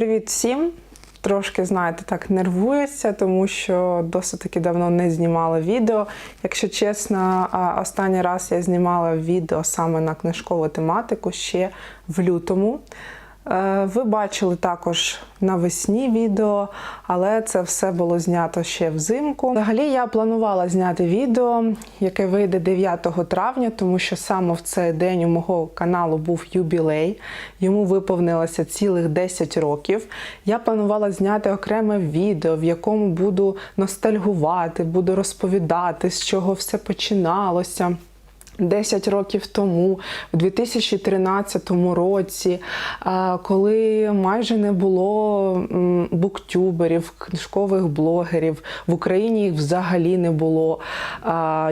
Привіт всім! Трошки, знаєте, так нервується, тому що досить таки давно не знімала відео. Якщо чесно, останній раз я знімала відео саме на книжкову тематику ще в лютому. Е, Ви бачили також навесні відео, але це все було знято ще взимку. Взагалі я планувала зняти відео, яке вийде 9 травня, тому що саме в цей день у мого каналу був юбілей. Йому виповнилося цілих 10 років. Я планувала зняти окреме відео, в якому буду ностальгувати, буду розповідати, з чого все починалося. 10 років тому, в 2013 році, коли майже не було буктюберів, книжкових блогерів, в Україні їх взагалі не було.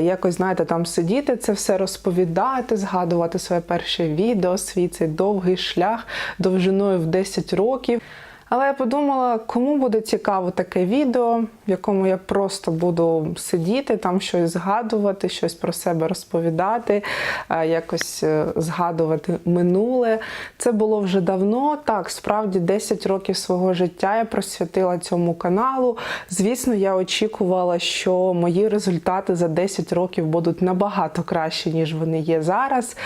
Якось, знаєте, там сидіти, це все розповідати, згадувати своє перше відео, свій цей довгий шлях довжиною в 10 років. Але я подумала, кому буде цікаво таке відео, в якому я просто буду сидіти, там щось згадувати, щось про себе розповідати, е, якось е, згадувати минуле. Це було вже давно. Так, справді 10 років свого життя я присвятила цьому каналу. Звісно, я очікувала, що мої результати за 10 років будуть набагато кращі, ніж вони є зараз.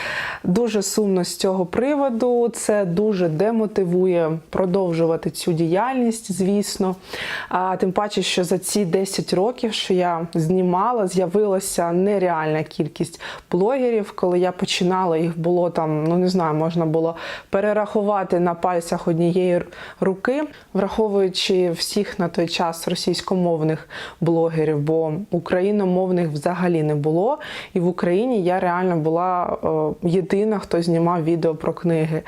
Дуже сумно з цього приводу. Це дуже демотивує продовжувати цю діяльність, звісно. А тим паче, що за ці 10 років, що я знімала, з'явилася нереальна кількість блогерів. Коли я починала, їх було там, ну не знаю, можна було перерахувати на пальцях однієї руки, враховуючи всіх на той час російськомовних блогерів, бо україномовних взагалі не було. І в Україні я реально була е, єдина, хто знімав відео про книги.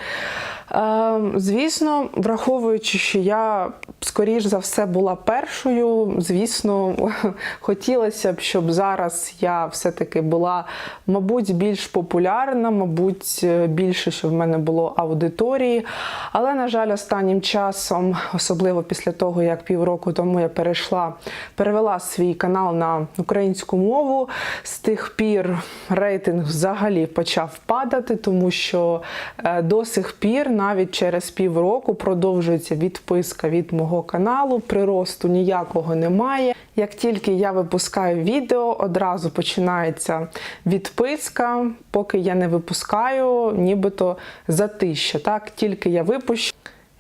Е, Звісно, враховуючи, що я скоріш за все була першою, звісно, хотілося б, щоб зараз я все-таки була, мабуть, більш популярна, мабуть, е, більше, щоб в мене було аудиторії. Але, на жаль, останнім часом, особливо після того, як півроку тому я перейшла, перевела свій канал на українську мову, з тих пір рейтинг взагалі почав падати, тому що е, до сих пір, навіть через півроку, продовжується відписка від мого каналу. Приросту ніякого немає. Як тільки я випускаю відео, одразу починається відписка. Поки я не випускаю, нібито затища. Так, тільки я випущу.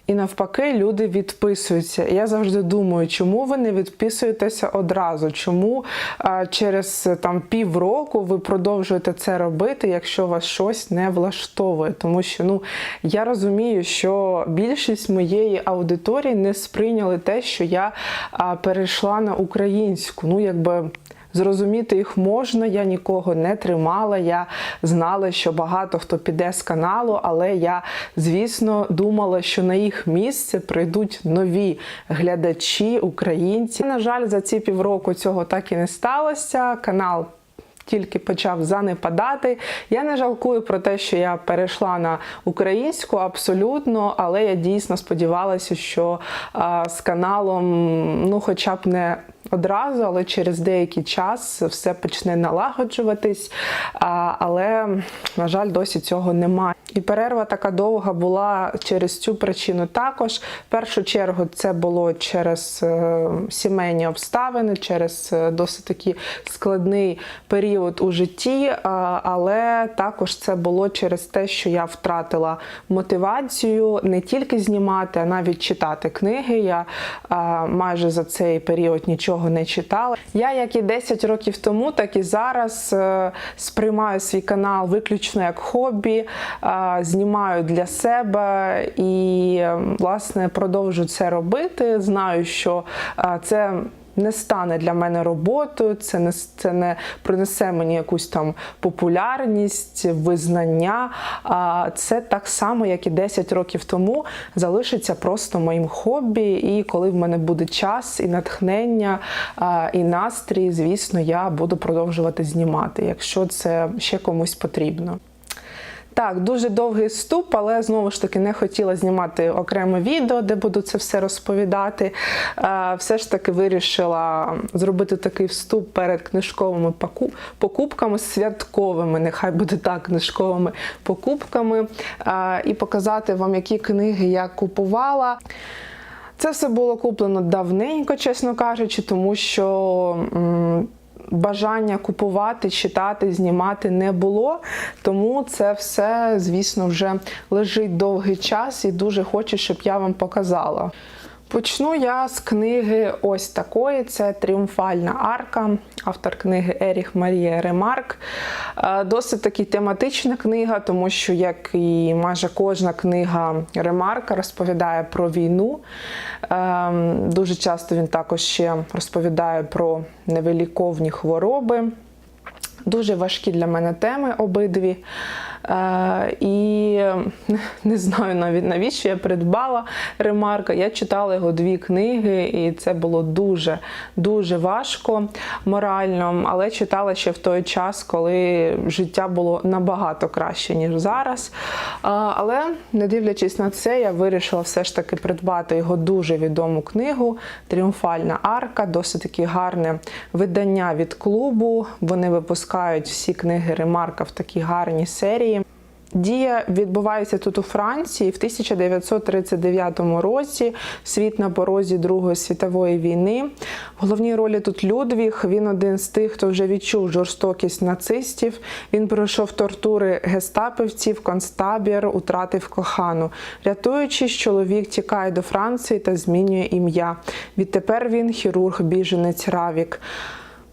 І навпаки, люди відписуються. Я завжди думаю, чому ви не відписуєтеся одразу? Чому а, через там півроку ви продовжуєте це робити, якщо вас щось не влаштовує? Тому що ну я розумію, що більшість моєї аудиторії не сприйняли те, що я а, перейшла на українську. Ну, якби. Зрозуміти їх можна, я нікого не тримала. Я знала, що багато хто піде з каналу, але я, звісно, думала, що на їх місце прийдуть нові глядачі, українці. На жаль, за ці півроку цього так і не сталося. Канал. Тільки почав занепадати. Я не жалкую про те, що я перейшла на українську абсолютно, але я дійсно сподівалася, що а, з каналом, ну, хоча б не одразу, але через деякий час все почне налагоджуватись. Але, на жаль, досі цього немає. І перерва така довга була через цю причину також. В першу чергу це було через е, сімейні обставини, через е, досить такий складний період у житті, але також це було через те, що я втратила мотивацію не тільки знімати, а навіть читати книги. Я майже за цей період нічого не читала. Я, як і 10 років тому, так і зараз е, сприймаю свій канал виключно як хобі, е, знімаю для себе і, е, власне, продовжу це робити. Знаю, що е, це. Не стане для мене роботою, це не це не принесе мені якусь там популярність, визнання. А це так само, як і 10 років тому, залишиться просто моїм хобі. І коли в мене буде час і натхнення, і настрій, звісно, я буду продовжувати знімати, якщо це ще комусь потрібно. Так, дуже довгий вступ, але знову ж таки не хотіла знімати окреме відео, де буду це все розповідати. Е, Все ж таки вирішила зробити такий вступ перед книжковими покупками, святковими, нехай буде так, книжковими покупками, е, і показати вам, які книги я купувала. Це все було куплено давненько, чесно кажучи, тому що. Бажання купувати, читати, знімати не було, тому це все, звісно, вже лежить довгий час і дуже хочу, щоб я вам показала. Почну я з книги ось такої: це Тріумфальна арка, автор книги Еріх Марія Ремарк. Е, Досить таки тематична книга, тому що, як і майже кожна книга Ремарка, розповідає про війну. Е, Дуже часто він також ще розповідає про невиліковні хвороби. Дуже важкі для мене теми обидві. Е, і не знаю навіть навіщо я придбала ремарка. Я читала його дві книги, і це було дуже дуже важко морально, але читала ще в той час, коли життя було набагато краще, ніж зараз. Е, але не дивлячись на це, я вирішила все ж таки придбати його дуже відому книгу Тріумфальна арка, досить таки гарне видання від клубу. Вони випускають всі книги Ремарка в такій гарній серії. Дія відбувається тут у Франції в 1939 році. Світ на порозі Другої світової війни. В головній ролі тут Людвіг. Він один з тих, хто вже відчув жорстокість нацистів. Він пройшов тортури гестапівців, концтабір, утратив кохану. Рятуючись, чоловік тікає до Франції та змінює ім'я. Відтепер він хірург-біженець Равік.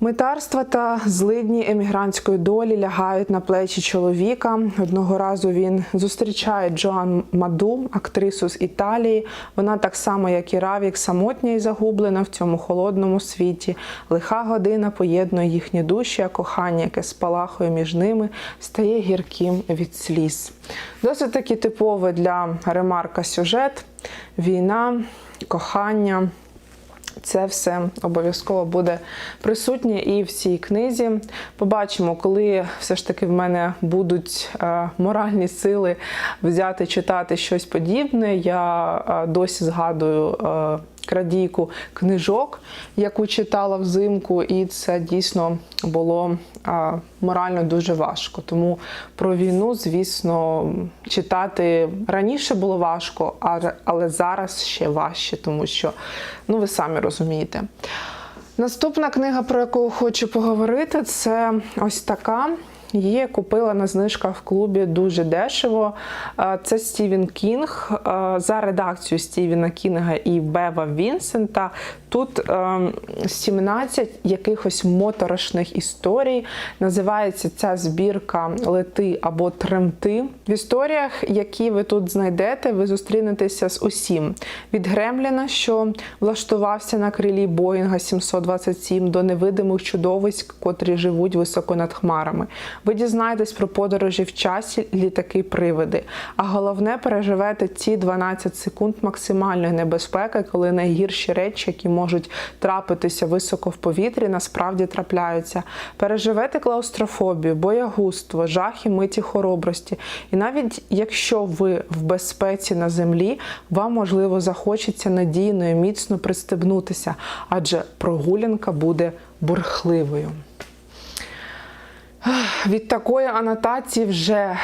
Митарства та злидні емігрантської долі лягають на плечі чоловіка. Одного разу він зустрічає Джоан Маду, актрису з Італії. Вона так само, як і Равік, самотня і загублена в цьому холодному світі. Лиха година поєднує їхні душі, а кохання, яке спалахує між ними, стає гірким від сліз. Досить таки типовий для ремарка сюжет: війна, кохання. Це все обов'язково буде присутнє і в цій книзі. Побачимо, коли все ж таки в мене будуть е, моральні сили взяти читати щось подібне. Я е, досі згадую е, крадійку книжок, яку читала взимку, і це дійсно було е, морально дуже важко. Тому про війну, звісно, читати раніше було важко, а- але зараз ще важче, тому що ну ви самі розумієте. Наступна книга, про яку хочу поговорити, це ось така. Її купила на знижках в клубі дуже дешево. Це Стівен Кінг за редакцією Стівена Кінга і Бева Вінсента. Тут е, 17 якихось моторошних історій. Називається ця збірка Лети або Тремти. В історіях, які ви тут знайдете, ви зустрінетеся з усім. Від Гремліна, що влаштувався на крилі Боїнга 727 до невидимих чудовиськ, котрі живуть високо над хмарами. Ви дізнаєтесь про подорожі в часі, літаки, привиди. А головне, переживете ці 12 секунд максимальної небезпеки, коли найгірші речі, які можуть трапитися високо в повітрі, насправді трапляються. Переживете клаустрофобію, боягузтво, жах і миті хоробрості. І навіть якщо ви в безпеці на землі, вам можливо захочеться надійно і міцно пристебнутися, адже прогулянка буде бурхливою. Від такої анотації вже, е,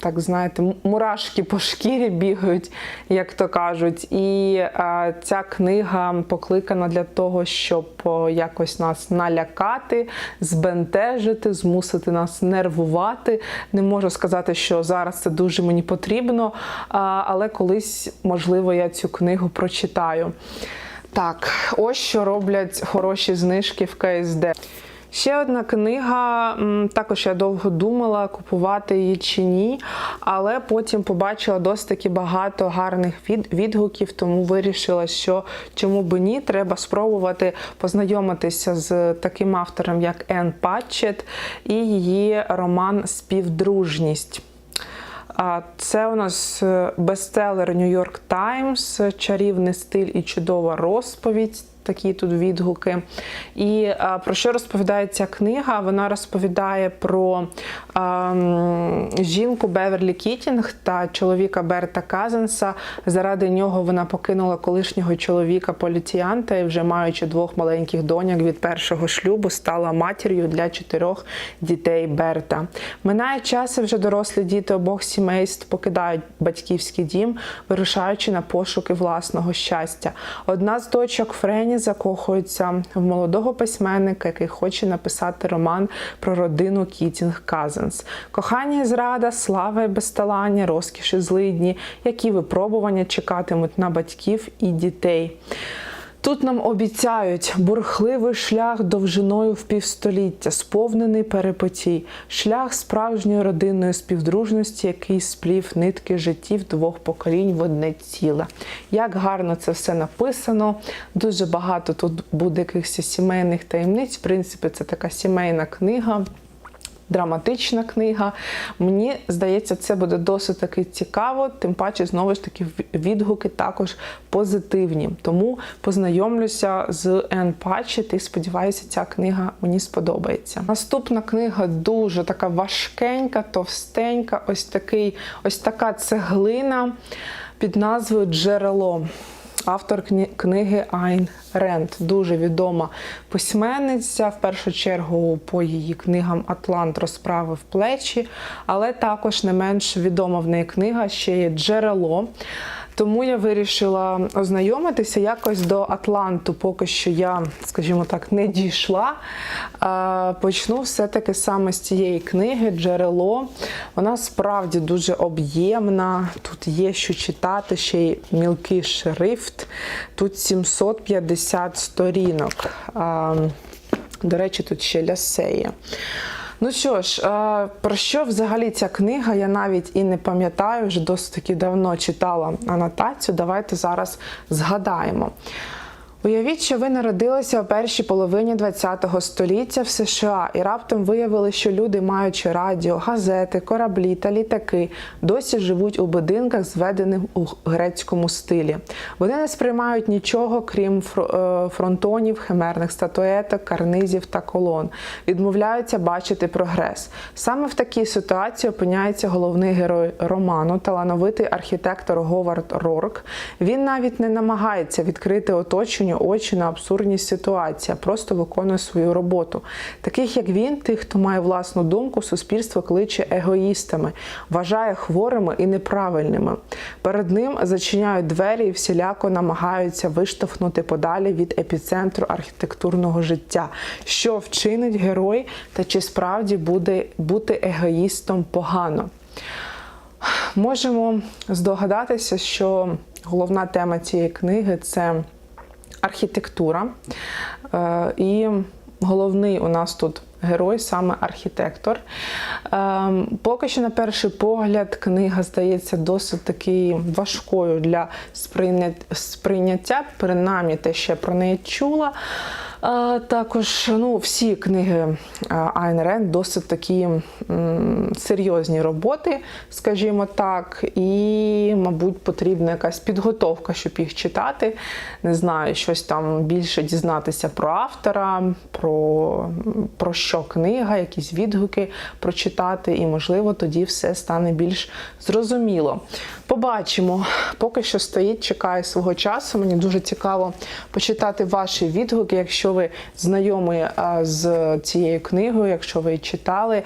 так знаєте, мурашки по шкірі бігають, як то кажуть. І е, ця книга покликана для того, щоб якось нас налякати, збентежити, змусити нас нервувати. Не можу сказати, що зараз це дуже мені потрібно, а, але колись, можливо, я цю книгу прочитаю. Так, ось що роблять хороші знижки в КСД. Ще одна книга, також я довго думала, купувати її чи ні, але потім побачила досить таки багато гарних від- відгуків, тому вирішила, що чому би ні, треба спробувати познайомитися з таким автором, як Енн Патчет, і її роман Співдружність. Це у нас е, бестселер York Times, чарівний стиль і чудова розповідь. Такі тут відгуки. І а, про що розповідає ця книга? Вона розповідає про а, жінку Беверлі Кітінг та чоловіка Берта Казенса. Заради нього вона покинула колишнього чоловіка поліціянта і вже маючи двох маленьких доньок від першого шлюбу, стала матір'ю для чотирьох дітей Берта. Минає час, і вже дорослі діти обох сімейств покидають батьківський дім, вирушаючи на пошуки власного щастя. Одна з дочок Френі закохується в молодого письменника, який хоче написати роман про родину Кітінг Казенс. Кохання і зрада, слава і безталання, розкіш і злидні, які випробування чекатимуть на батьків і дітей. Тут нам обіцяють бурхливий шлях довжиною в півстоліття, сповнений перепотій, шлях справжньої родинної співдружності, який сплів нитки життів двох поколінь в одне ціле. Як гарно це все написано, дуже багато тут буде якихось сімейних таємниць. В принципі, це така сімейна книга драматична книга. Мені здається, це буде досить таки цікаво, тим паче, знову ж таки, відгуки також позитивні. Тому познайомлюся з Ен Патчет і сподіваюся, ця книга мені сподобається. Наступна книга дуже така важкенька, товстенька, ось такий, ось така цеглина під назвою Джерело. Автор книги Айн Ренд, дуже відома письменниця. В першу чергу по її книгам Атлант розправив плечі, але також не менш відома в неї книга ще є Джерело. Тому я вирішила ознайомитися якось до Атланту, поки що я, скажімо так, не дійшла. Почну все-таки саме з цієї книги Джерело. Вона справді дуже об'ємна. Тут є що читати, ще й мілкий шрифт. Тут 750 сторінок. До речі, тут ще лясеє. Ну що ж, е, про що взагалі ця книга? Я навіть і не пам'ятаю, вже досить таки давно читала анотацію. Давайте зараз згадаємо. Уявіть, що ви народилися у першій половині ХХ століття в США і раптом виявили, що люди, маючи радіо, газети, кораблі та літаки, досі живуть у будинках, зведених у грецькому стилі. Вони не сприймають нічого, крім е, фронтонів, химерних статуеток, карнизів та колон. Відмовляються бачити прогрес. Саме в такій ситуації опиняється головний герой роману, талановитий архітектор Говард Рорк. Він навіть не намагається відкрити оточенню очі на абсурдність ситуації, а просто виконує свою роботу. Таких як він, тих, хто має власну думку, суспільство кличе егоїстами, вважає хворими і неправильними. Перед ним зачиняють двері і всіляко намагаються виштовхнути подалі від епіцентру архітектурного життя. Що вчинить герой, та чи справді буде бути егоїстом погано? Можемо здогадатися, що головна тема цієї книги це архітектура. Е, І головний у нас тут герой саме архітектор. Ем, Поки що, на перший погляд, книга здається досить таки важкою для сприйняття, принаймні те, що я про неї чула. Також ну, всі книги Айн Ренд досить такі серйозні роботи, скажімо так, і, мабуть, потрібна якась підготовка, щоб їх читати. Не знаю, щось там більше дізнатися про автора, про, про що книга, якісь відгуки прочитати, і, можливо, тоді все стане більш зрозуміло. Побачимо. Поки що стоїть, чекає свого часу. Мені дуже цікаво почитати ваші відгуки, якщо ви знайомі з цією книгою, якщо ви читали.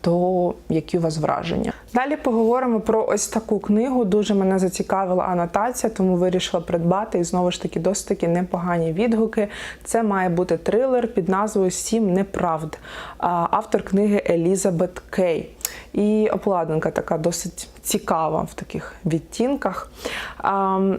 То які у вас враження? Далі поговоримо про ось таку книгу. Дуже мене зацікавила анотація, тому вирішила придбати. І знову ж таки, досить таки непогані відгуки. Це має бути трилер під назвою Сім неправд. Автор книги Елізабет Кей. І обкладинка така досить цікава в таких відтінках.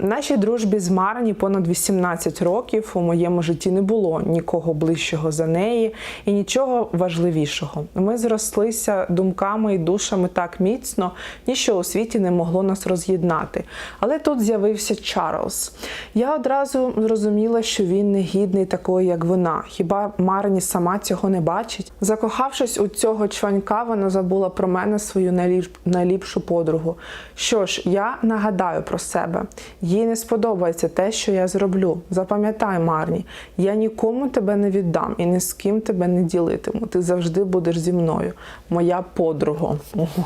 Нашій дружбі з Марні понад 18 років у моєму житті не було нікого ближчого за неї і нічого важливішого. Ми зрослися думками і душами так міцно, ніщо у світі не могло нас роз'єднати. Але тут з'явився Чарльз. Я одразу зрозуміла, що він не гідний такої, як вона. Хіба Марні сама цього не бачить? Закохавшись у цього чванька, вона забула про про мене свою найліпшу подругу. Що ж, я нагадаю про себе. Їй не сподобається те, що я зроблю. Запам'ятай, Марні, я нікому тебе не віддам і ні з ким тебе не ділитиму. Ти завжди будеш зі мною, моя подруга.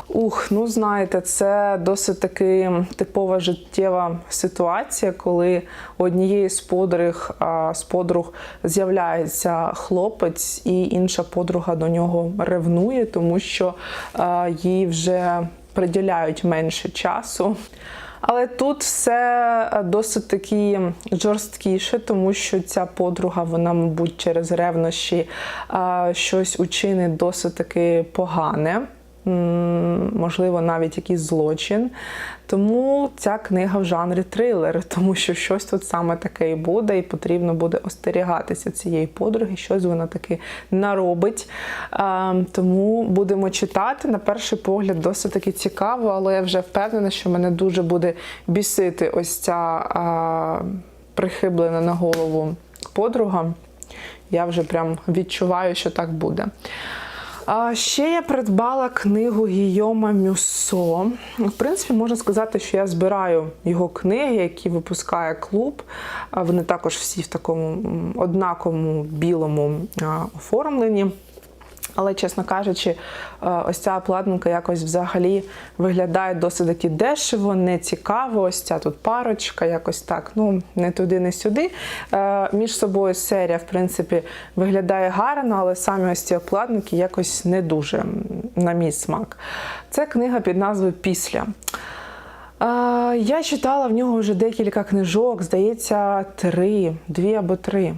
Ух, ну знаєте, це досить таки типова життєва ситуація, коли у однієї з подруг, з подруг з'являється хлопець, і інша подруга до нього ревнує, тому що їй вже приділяють менше часу. Але тут все досить таки жорсткіше, тому що ця подруга, вона, мабуть, через ревнощі щось учинить досить таки погане. Можливо, навіть якийсь злочин. Тому ця книга в жанрі трилер, тому що щось тут саме таке і буде, і потрібно буде остерігатися цієї подруги, щось вона таки наробить. Тому будемо читати. На перший погляд, досить таки цікаво, але я вже впевнена, що мене дуже буде бісити ось ця прихиблена на голову подруга. Я вже прям відчуваю, що так буде. Ще я придбала книгу Гійома Мюссо. В принципі, можна сказати, що я збираю його книги, які випускає клуб. Вони також всі в такому однаковому білому оформленні. Але, чесно кажучи, е, ось ця обкладинка якось взагалі виглядає досить таки дешево, не цікаво. Ось ця тут парочка, якось так, ну не туди, не сюди. Е, Між собою серія, в принципі, виглядає гарно, але самі ось ці обкладинки якось не дуже на мій смак. Це книга під назвою Після. Е, Я читала в нього вже декілька книжок, здається, три, дві або три.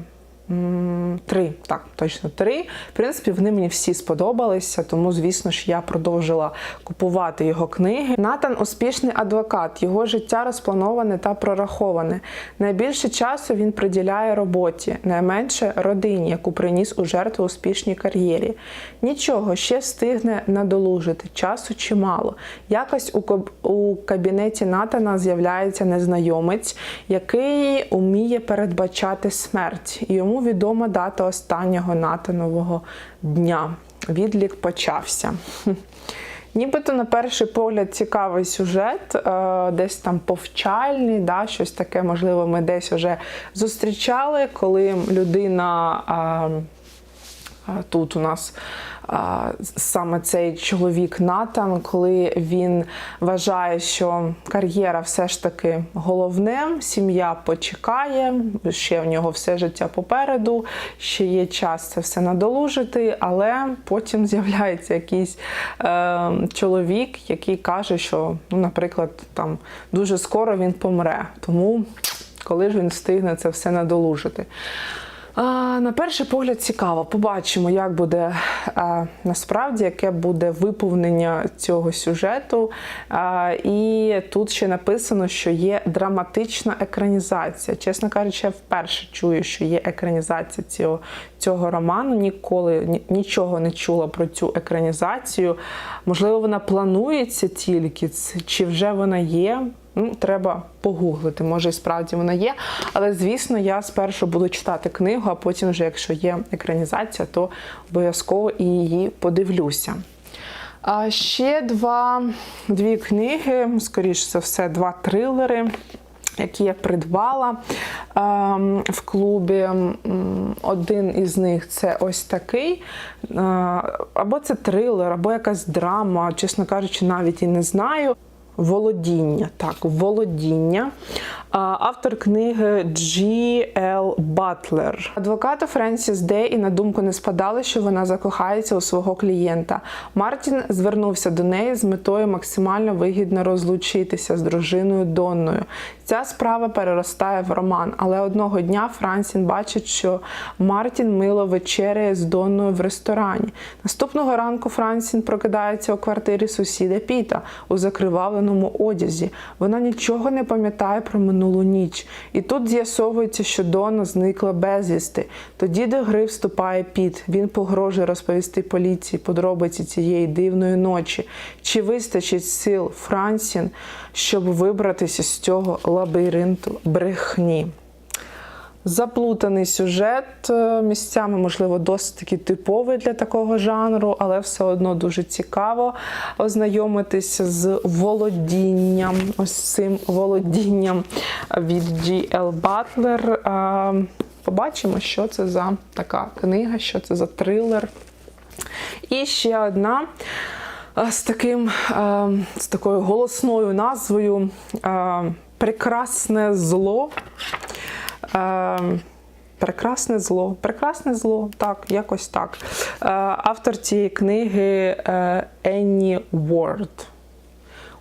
Три, так, точно три. В принципі, вони мені всі сподобалися, тому, звісно ж, я продовжила купувати його книги. Натан успішний адвокат, його життя розплановане та прораховане. Найбільше часу він приділяє роботі, найменше родині, яку приніс у жертву успішній кар'єрі. Нічого ще встигне надолужити, часу чимало. Якось у кабінеті Натана з'являється незнайомець, який уміє передбачати смерть. Йому відома дата останнього Натанового дня. Відлік почався. Нібито на перший погляд цікавий сюжет, е, десь там повчальний, да, щось таке, можливо, ми десь вже зустрічали, коли людина. е, Тут у нас саме цей чоловік Натан, коли він вважає, що кар'єра все ж таки головне, сім'я почекає, ще в нього все життя попереду, ще є час це все надолужити, але потім з'являється якийсь е, чоловік, який каже, що, ну, наприклад, там дуже скоро він помре. Тому коли ж він встигне це все надолужити. На перший погляд цікаво. Побачимо, як буде насправді, яке буде виповнення цього сюжету. І тут ще написано, що є драматична екранізація. Чесно кажучи, я вперше чую, що є екранізація цього, цього роману. Ніколи нічого не чула про цю екранізацію. Можливо, вона планується тільки, чи вже вона є. Ну, треба погуглити, може і справді вона є. Але звісно, я спершу буду читати книгу, а потім, вже, якщо є екранізація, то обов'язково і її подивлюся. А ще два, дві книги, скоріш за все, два трилери. Які я придбала ем, в клубі. Один із них це ось такий. Е, або це трилер, або якась драма, чесно кажучи, навіть і не знаю. Володіння. Так, володіння. Автор книги Джі Л. Батлер. Адвоката Френсіс Дей і на думку не спадало, що вона закохається у свого клієнта. Мартін звернувся до неї з метою максимально вигідно розлучитися з дружиною Донною. Ця справа переростає в роман, але одного дня Франсін бачить, що Мартін мило вечеряє з Донною в ресторані. Наступного ранку Франсін прокидається у квартирі сусіда Піта у закривавленому одязі. Вона нічого не пам'ятає про минулу ніч. І тут з'ясовується, що Дона зникла безвісти. Тоді до гри вступає Піт. Він погрожує розповісти поліції подробиці цієї дивної ночі. Чи вистачить сил Франсін, щоб вибратися з цього лабіринту брехні? Заплутаний сюжет е, місцями, можливо, досить таки типовий для такого жанру, але все одно дуже цікаво ознайомитися з володінням, ось цим володінням від G.L. Е, Побачимо, що це за така книга, що це за трилер. І ще одна з таким з такою голосною назвою Прекрасне зло. Прекрасне зло. Прекрасне зло, так, якось так. Автор цієї книги е, Енні Уорд.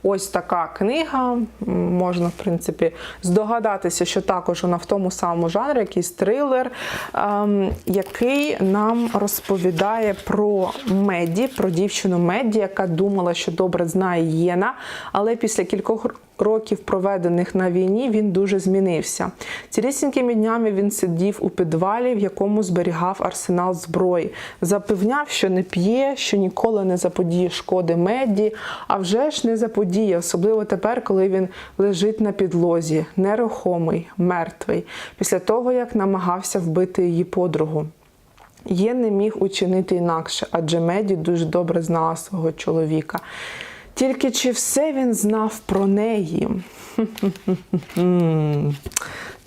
Ось така книга. Можна, в принципі, здогадатися, що також вона в тому самому жанрі, якийсь трилер, ем, який нам розповідає про Меді, про дівчину Меді, яка думала, що добре знає Єна, але після кількох років, проведених на війні, він дуже змінився. Цілісінькими днями він сидів у підвалі, в якому зберігав арсенал зброї. Запевняв, що не п'є, що ніколи не заподіє шкоди Медді, а вже ж не заподіє, особливо тепер, коли він лежить на підлозі, нерухомий, мертвий, після того, як намагався вбити її подругу. Є не міг учинити інакше, адже Меді дуже добре знала свого чоловіка. Тільки чи все він знав про неї?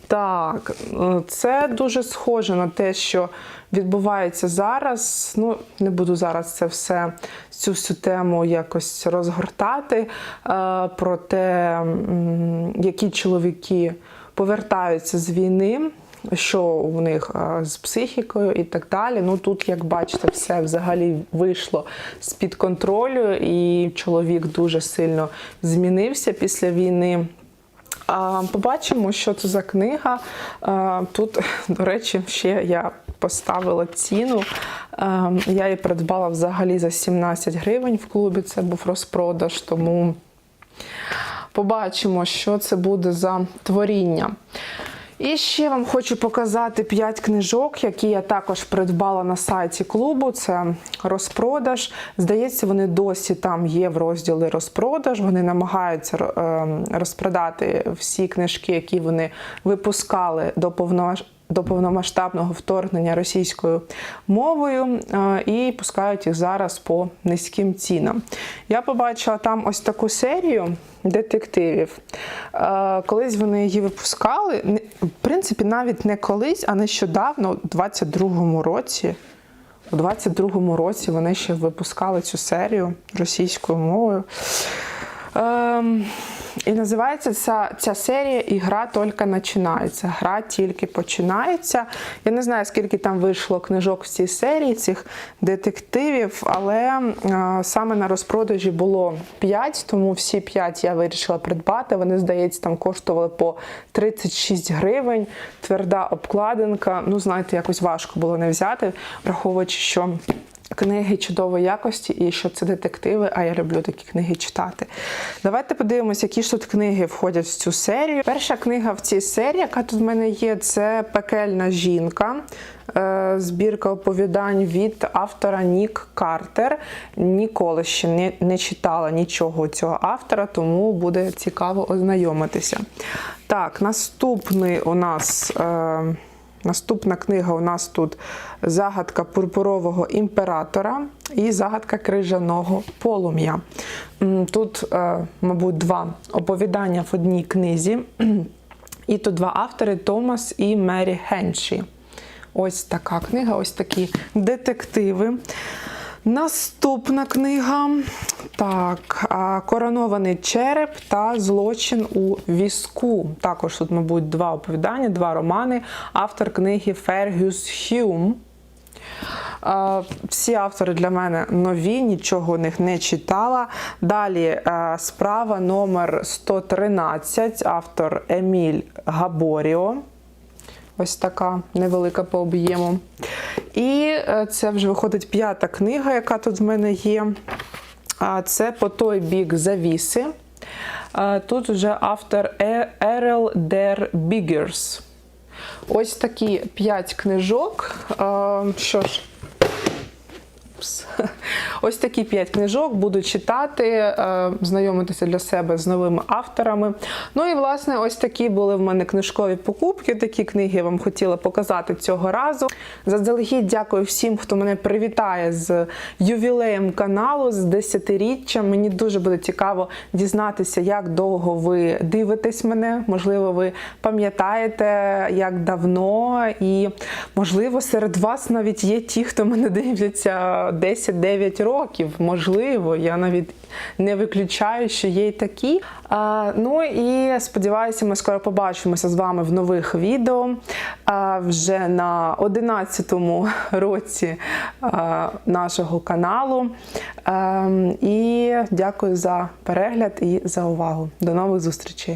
Так, е, це дуже схоже на те, що відбувається зараз. Ну, не буду зараз це все, цю всю тему якось розгортати. е, Про те, які чоловіки повертаються з війни. Що у них з психікою і так далі. Ну тут, як бачите, все взагалі вийшло з-під контролю, і чоловік дуже сильно змінився після війни. Побачимо, що це за книга. Тут, до речі, ще я поставила ціну. Я її придбала взагалі за 17 гривень в клубі. Це був розпродаж, тому побачимо, що це буде за творіння. І ще вам хочу показати 5 книжок, які я також придбала на сайті клубу. Це розпродаж. Здається, вони досі там є в розділі розпродаж. Вони намагаються е, розпродати всі книжки, які вони випускали до повного до повномасштабного вторгнення російською мовою е, і пускають їх зараз по низьким цінам. Я побачила там ось таку серію детективів. Е, Колись вони її випускали. В принципі, навіть не колись, а нещодавно, у 22-му році. У 22-му році вони ще випускали цю серію російською мовою. Ем, і називається ця, ця серія Ігра тільки починається. Гра тільки починається. Я не знаю, скільки там вийшло книжок в цій серії, цих детективів, але е, саме на розпродажі було 5, тому всі 5 я вирішила придбати. Вони, здається, там коштували по 36 гривень. Тверда обкладинка. Ну, знаєте, якось важко було не взяти, враховуючи, що. Книги чудової якості і що це детективи, а я люблю такі книги читати. Давайте подивимося, які ж тут книги входять в цю серію. Перша книга в цій серії, яка тут в мене є, це Пекельна жінка. Е, Збірка оповідань від автора Нік Картер. Ніколи ще не, не читала нічого цього автора, тому буде цікаво ознайомитися. Так, наступний у нас. Е, Наступна книга у нас тут загадка пурпурового імператора і загадка крижаного полум'я. Тут, е, мабуть, два оповідання в одній книзі. І тут два автори Томас і Мері Хенші. Ось така книга, ось такі детективи. Наступна книга. Так, коронований череп та злочин у візку. Також тут, мабуть, два оповідання, два романи. Автор книги Фергюс Хюм. Всі автори для мене нові, нічого у них не читала. Далі справа номер 113, автор Еміль Габоріо. Ось така невелика по об'єму. І е, це вже виходить п'ята книга, яка тут в мене є. Це по той бік завіси. Тут вже автор Е- Ерел Дер Бігерс. Ось такі п'ять книжок. Що ж, Упс. Ось такі п'ять книжок буду читати, е, знайомитися для себе з новими авторами. Ну і власне, ось такі були в мене книжкові покупки. Такі книги я вам хотіла показати цього разу. Заздалегідь дякую всім, хто мене привітає з ювілеєм каналу, з десятиріччям. Мені дуже буде цікаво дізнатися, як довго ви дивитесь мене. Можливо, ви пам'ятаєте, як давно, і можливо, серед вас навіть є ті, хто мене дивляться 10-9 років. Можливо, я навіть не виключаю, що є й такі. А, ну і сподіваюся, ми скоро побачимося з вами в нових відео. А, вже на 11-му році а, нашого каналу. А, і дякую за перегляд і за увагу. До нових зустрічей!